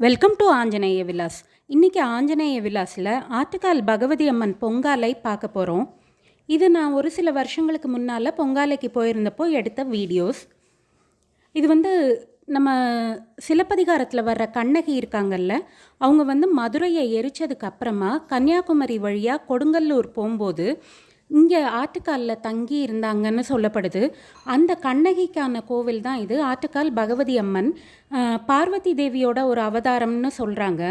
Welcome to Anjaneya Vilas இன்றைக்கி ஆஞ்சநேய விலாஸில் ஆட்டுக்கால் பகவதி அம்மன் பொங்காலை பார்க்க போகிறோம் இது நான் ஒரு சில வருஷங்களுக்கு முன்னால் பொங்காலைக்கு போயிருந்தப்போ எடுத்த வீடியோஸ். இது வந்து நம்ம சிலப்பதிகாரத்தில் வர்ற கண்ணகி இருக்காங்கல்ல அவங்க வந்து மதுரையை எரிச்சதுக்கப்புறமா கன்னியாகுமரி வழியாக கொடுங்கல்லூர் போகும்போது இங்கே ஆட்டுக்காலில் தங்கி இருந்தாங்கன்னு சொல்லப்படுது. அந்த கண்ணகிக்கான கோவில் தான் இது. ஆட்டுக்கால் பகவதி அம்மன். பார்வதி தேவியோட ஒரு அவதாரம்னு சொல்கிறாங்க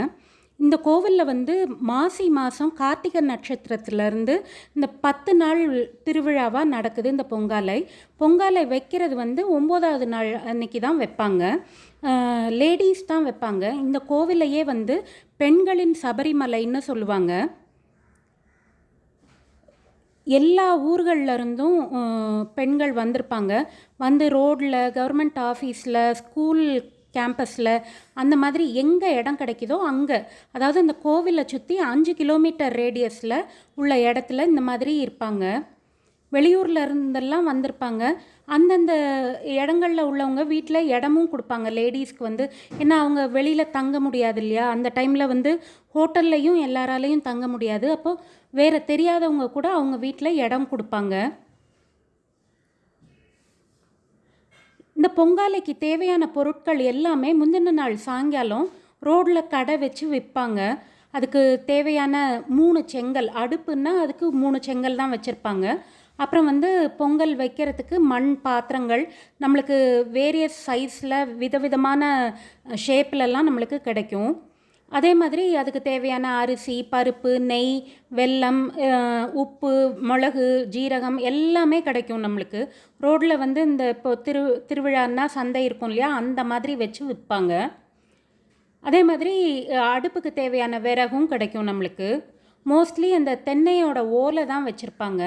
இந்த கோவிலில் வந்து மாசி மாதம் கார்த்திகை நட்சத்திரத்துலேருந்து இந்த பத்து நாள் திருவிழாவாக நடக்குது இந்த பொங்காலை. பொங்காலை வைக்கிறது வந்து ஒம்போதாவது நாள் அன்னைக்கு தான் வைப்பாங்க. லேடிஸ் தான் வைப்பாங்க. இந்த கோவிலையே வந்து பெண்களின் சபரிமலைன்னு சொல்லுவாங்க. எல்லா ஊர்கள்ல இருந்தும் பெண்கள் வந்திருப்பாங்க. வந்து ரோட்டில் கவர்மெண்ட் ஆஃபீஸில் ஸ்கூல் கேம்பஸில் அந்த மாதிரி எங்கே இடம் கிடைக்குதோ அங்கே. அதாவது அந்த கோவிலை சுற்றி அஞ்சு கிலோமீட்டர் ரேடியஸில் உள்ள இடத்துல இந்த மாதிரி இருப்பாங்க. வெளியூரில் இருந்தெல்லாம் வந்திருப்பாங்க. அந்தந்த இடங்களில் உள்ளவங்க வீட்டில் இடமும் கொடுப்பாங்க. லேடிஸ்க்கு வந்து ஏன்னா அவங்க வெளியில் தங்க முடியாது இல்லையா? அந்த டைமில் வந்து ஹோட்டல்லையும் எல்லாராலையும் தங்க முடியாது. அப்போது வேறு தெரியாதவங்க கூட அவங்க வீட்டில் இடம் கொடுப்பாங்க. இந்த பொங்காலைக்கு தேவையான பொருட்கள் எல்லாமே முந்தின நாள் சாயங்காலம் ரோட்டில் கடை வச்சு விற்பாங்க. அதுக்கு தேவையான மூணு செங்கல் அடுப்புன்னா அதுக்கு மூணு செங்கல் தான் வச்சுருப்பாங்க. அப்புறம் வந்து பொங்கல் வைக்கிறதுக்கு மண் பாத்திரங்கள் நம்மளுக்கு வேரியஸ் சைஸில் விதவிதமான ஷேப்லலாம் நம்மளுக்கு கிடைக்கும். அதே மாதிரி அதுக்கு தேவையான அரிசி பருப்பு நெய் வெல்லம் உப்பு மிளகு ஜீரகம் எல்லாமே கிடைக்கும் நம்மளுக்கு. ரோட்டில் வந்து இந்த இப்போ திரு திருவிழான்னா சந்தை இருக்கும் இல்லையா அந்த மாதிரி வச்சு விற்பாங்க. அதே மாதிரி அடுப்புக்கு தேவையான விறகும் கிடைக்கும் நம்மளுக்கு. மோஸ்ட்லி அந்த தென்னையோட ஓலை தான் வச்சுருப்பாங்க.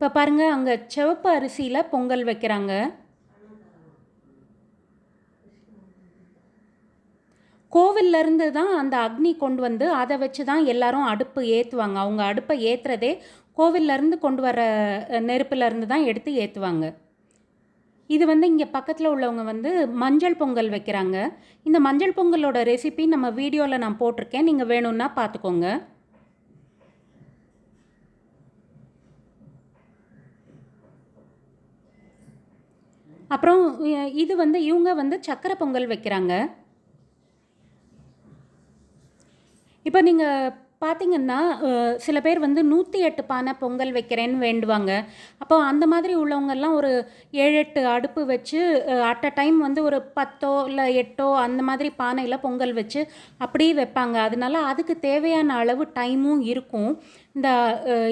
இப்போ பாருங்கள் அங்கே சிவப்பு அரிசியில் பொங்கல் வைக்கிறாங்க. கோவில்ல இருந்து தான் அந்த அக்னி கொண்டு வந்து அதை வச்சு தான் எல்லாரும் அடுப்பு ஏற்றுவாங்க அவங்க அடுப்பை ஏற்றுறதே கோவில்ல இருந்து கொண்டு வர நெருப்புலேருந்து இருந்து தான் எடுத்து ஏற்றுவாங்க இது வந்து இங்கே பக்கத்தில் உள்ளவங்க வந்து மஞ்சள் பொங்கல் வைக்கிறாங்க. இந்த மஞ்சள் பொங்கலோட ரெசிபி நம்ம வீடியோவில் நான் போட்டிருக்கேன். நீங்கள் வேணும்னா பார்த்துக்கோங்க அப்புறம் இது வந்து இவங்க வந்து சக்கரை பொங்கல் வைக்கிறாங்க. இப்போ நீங்கள் பார்த்திங்கன்னா சில பேர் வந்து நூற்றி எட்டு பானை பொங்கல் வைக்கிறேன்னு வேண்டுவாங்க. அப்போ அந்த மாதிரி உள்ளவங்கெல்லாம் ஒரு ஏழு எட்டு அடுப்பு வச்சு அட் அ டைம் வந்து ஒரு பத்தோ இல்லை எட்டோ அந்த மாதிரி பானையில் பொங்கல் வச்சு அப்படியே வைப்பாங்க. அதனால அதுக்கு தேவையான அளவு டைமும் இருக்கும். இந்த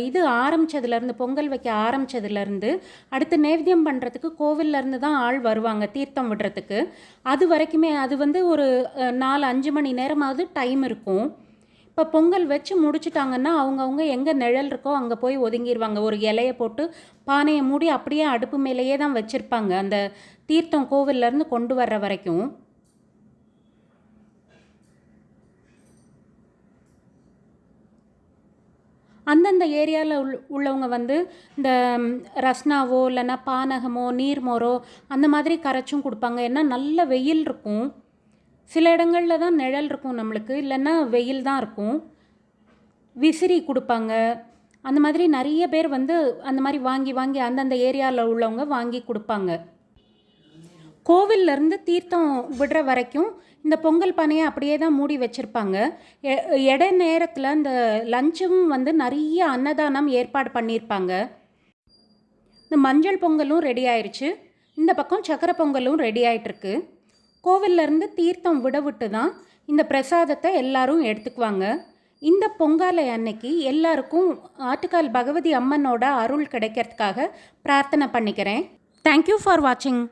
இது ஆரம்பிச்சதுலேருந்து பொங்கல் வைக்க ஆரம்பித்ததுலேருந்து அடுத்து நேவேத்தியம் பண்ணுறதுக்கு கோவில்லேருந்து தான் ஆள் வருவாங்க தீர்த்தம் விடுறதுக்கு. அது வரைக்குமே அது வந்து ஒரு நாலு அஞ்சு மணி நேரமாவது டைம் இருக்கும். இப்போ பொங்கல் வச்சு முடிச்சிட்டாங்கன்னா அவங்கவுங்க எங்கே நிழல் இருக்கோ அங்கே போய் ஒதுங்கிடுவாங்க ஒரு இலையை போட்டு பானையை மூடி அப்படியே அடுப்பு மேலேயே தான் வச்சுருப்பாங்க. அந்த தீர்த்தம் கோவில்லேருந்து கொண்டு வர்ற வரைக்கும். அந்தந்த ஏரியாவில் உள் உள்ளவங்க வந்து இந்த ரஸ்னாவோ இல்லைன்னா பானகமோ நீர்மோரோ அந்த மாதிரி கரைச்சும் கொடுப்பாங்க. ஏன்னா நல்ல வெயில் இருக்கும். சில இடங்களில் தான் நிழல் இருக்கும் நம்மளுக்கு. இல்லைன்னா வெயில் தான் இருக்கும். விசிறி கொடுப்பாங்க. அந்த மாதிரி நிறைய பேர் வந்து அந்த மாதிரி வாங்கி வாங்கி அந்தந்த ஏரியாவில் உள்ளவங்க வாங்கி கொடுப்பாங்க. கோவில்ல இருந்து தீர்த்தம் விடுற வரைக்கும் இந்த பொங்கல் பானையை அப்படியே தான் மூடி வச்சுருப்பாங்க. இட நேரத்தில் இந்த லஞ்சும் வந்து நிறைய அன்னதானம் ஏற்பாடு பண்ணியிருப்பாங்க இந்த மஞ்சள் பொங்கலும் ரெடி ஆயிடுச்சு இந்த பக்கம் சக்கரை பொங்கலும் ரெடி ஆயிட்டிருக்கு. கோவில்ல தீர்த்தம் விடவிட்டு தான் இந்த பிரசாதத்தை எல்லாரும் எடுத்துக்குவாங்க. இந்த பொங்காலை அன்னைக்கு எல்லாருக்கும் ஆட்டுக்கால் பகவதி அம்மனோட அருள் கிடைக்கிறதுக்காக பிரார்த்தனை பண்ணிக்கிறேன். தேங்க்யூ ஃபார் வாட்சிங்